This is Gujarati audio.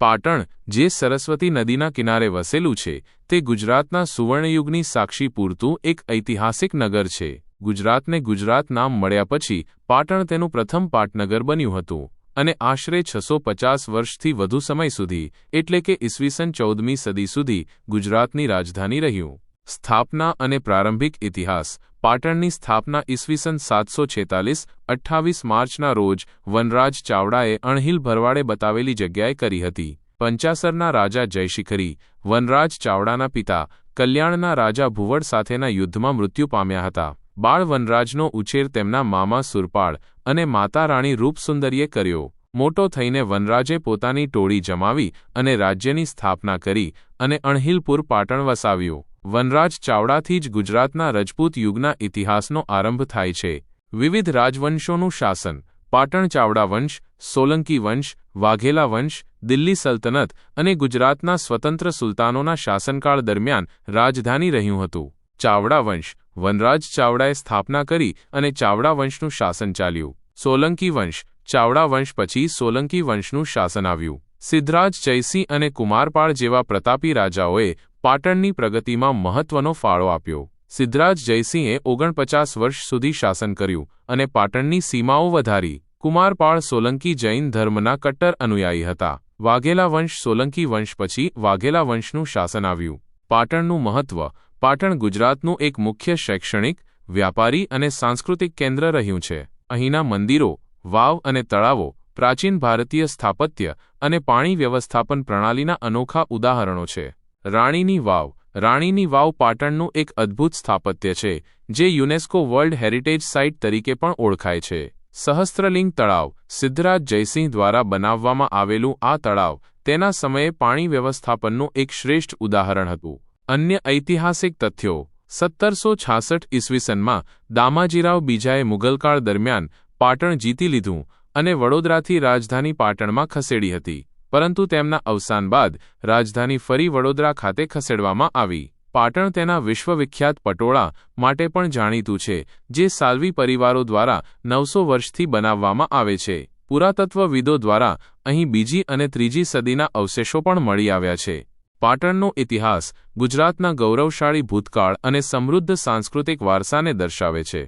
પાટણ, જે સરસ્વતી નદીના કિનારે વસેલું છે, તે ગુજરાતના સુવર્ણયુગની સાક્ષી પૂરતું એક ઐતિહાસિક નગર છે. ગુજરાતને ગુજરાત નામ મળ્યા પછી, પાટણ તેનું પ્રથમ પાટનગર બન્યું હતું. અને આશરે છસો પચાસ વર્ષથી વધુ સમય સુધી, એટલે કે ઈસવીસન ચૌદમી સદી સુધી, ગુજરાતની રાજધાની રહ્યું. સ્થાપના અને પ્રારંભિક ઇતિહાસ. પાટણની સ્થાપના ઈસવીસન સાતસો છેતાલીસ, અઠ્ઠાવીસ માર્ચના રોજ વનરાજ ચાવડાએ અણહિલ ભરવાડે બતાવેલી જગ્યાએ કરી હતી. પંચાસરના રાજા જયશિખરી, વનરાજ ચાવડાના પિતા, કલ્યાણના રાજા ભુવડ સાથેના યુદ્ધમાં મૃત્યુ પામ્યા હતા. બાળ વનરાજનો ઉછેર તેમના મામા સુરપાળ અને માતા રાણી રૂપસુંદરીએ કર્યો. મોટો થઈને વનરાજે પોતાની ટોળી જમાવી અને રાજ્યની સ્થાપના કરી અને અણહિલપુર પાટણ વસાવ્યું. વનરાજ ચાવડાથી જ ગુજરાતના રજપૂત યુગના ઇતિહાસનો આરંભ થાય છે. વિવિધ રાજવંશોનું શાસન. પાટણ ચાવડા વંશ, સોલંકી વંશ, વાઘેલા વંશ, દિલ્હી સલ્તનત અને ગુજરાતના સ્વતંત્ર સુલતાનોના શાસનકાળ દરમિયાન રાજધાની રહ્યું હતું. ચાવડા વંશ. વનરાજ ચાવડાએ સ્થાપના કરી અને ચાવડા વંશનું શાસન ચાલ્યું. સોલંકી વંશ. ચાવડા વંશ પછી સોલંકી વંશનું શાસન આવ્યું. સિદ્ધરાજ જયસિંહ અને કુમારપાળ જેવા પ્રતાપી રાજાઓએ પાટણની પ્રગતિમાં મહત્વનો ફાળો આપ્યો. સિદ્ધરાજ જયસિંહે ઓગણપચાસ વર્ષ સુધી શાસન કર્યું અને પાટણની સીમાઓ વધારી. કુમારપાળ સોલંકી જૈન ધર્મના કટ્ટર અનુયાયી હતા. વાઘેલા વંશ સોલંકી વંશ પછી વાઘેલા વંશનું શાસન આવ્યું. પાટણનું મહત્વ. પાટણ ગુજરાતનું એક મુખ્ય શૈક્ષણિક, વ્યાપારી અને સાંસ્કૃતિક કેન્દ્ર રહ્યું છે. અહીંના મંદિરો, વાવ અને તળાવો, પ્રાચીન ભારતીય સ્થાપત્ય અને પાણી વ્યવસ્થાપન પ્રણાલીના અનોખા ઉદાહરણો છે. રાણીની વાવ. રાણીની વાવ પાટણનું એક અદ્ભુત સ્થાપત્ય છે, જે યુનેસ્કો વર્લ્ડ હેરિટેજ સાઇટ તરીકે પણ ઓળખાય છે. સહસ્ત્રલિંગ તળાવ, સિદ્ધરાજ જયસિંહ દ્વારા બનાવવામાં આવેલું આ તળાવ, તેના સમયે પાણી વ્યવસ્થાપનનું એક શ્રેષ્ઠ ઉદાહરણ હતું. અન્ય ઐતિહાસિક તથ્યો. સત્તરસો છાસઠ ઈસવીસનમાં દામાજીરાવ બીજાએ મુગલકાળ દરમિયાન પાટણ જીતી લીધું અને વડોદરાથી રાજધાની પાટણમાં ખસેડી હતી. પરંતુ તેમના અવસાન બાદ રાજધાની ફરી વડોદરા ખાતે ખસેડવામાં આવી. પાટણ તેના વિશ્વવિખ્યાત પટોળા માટે પણ જાણીતું છે, જે સાલ્વી પરિવારો દ્વારા નવસો વર્ષથી બનાવવામાં આવે છે. પુરાતત્વવિદો દ્વારા અહીં બીજી અને ત્રીજી સદીના અવશેષો પણ મળી આવ્યા છે. પાટણનો ઇતિહાસ ગુજરાતના ગૌરવશાળી ભૂતકાળ અને સમૃદ્ધ સાંસ્કૃતિક વારસાને દર્શાવે છે.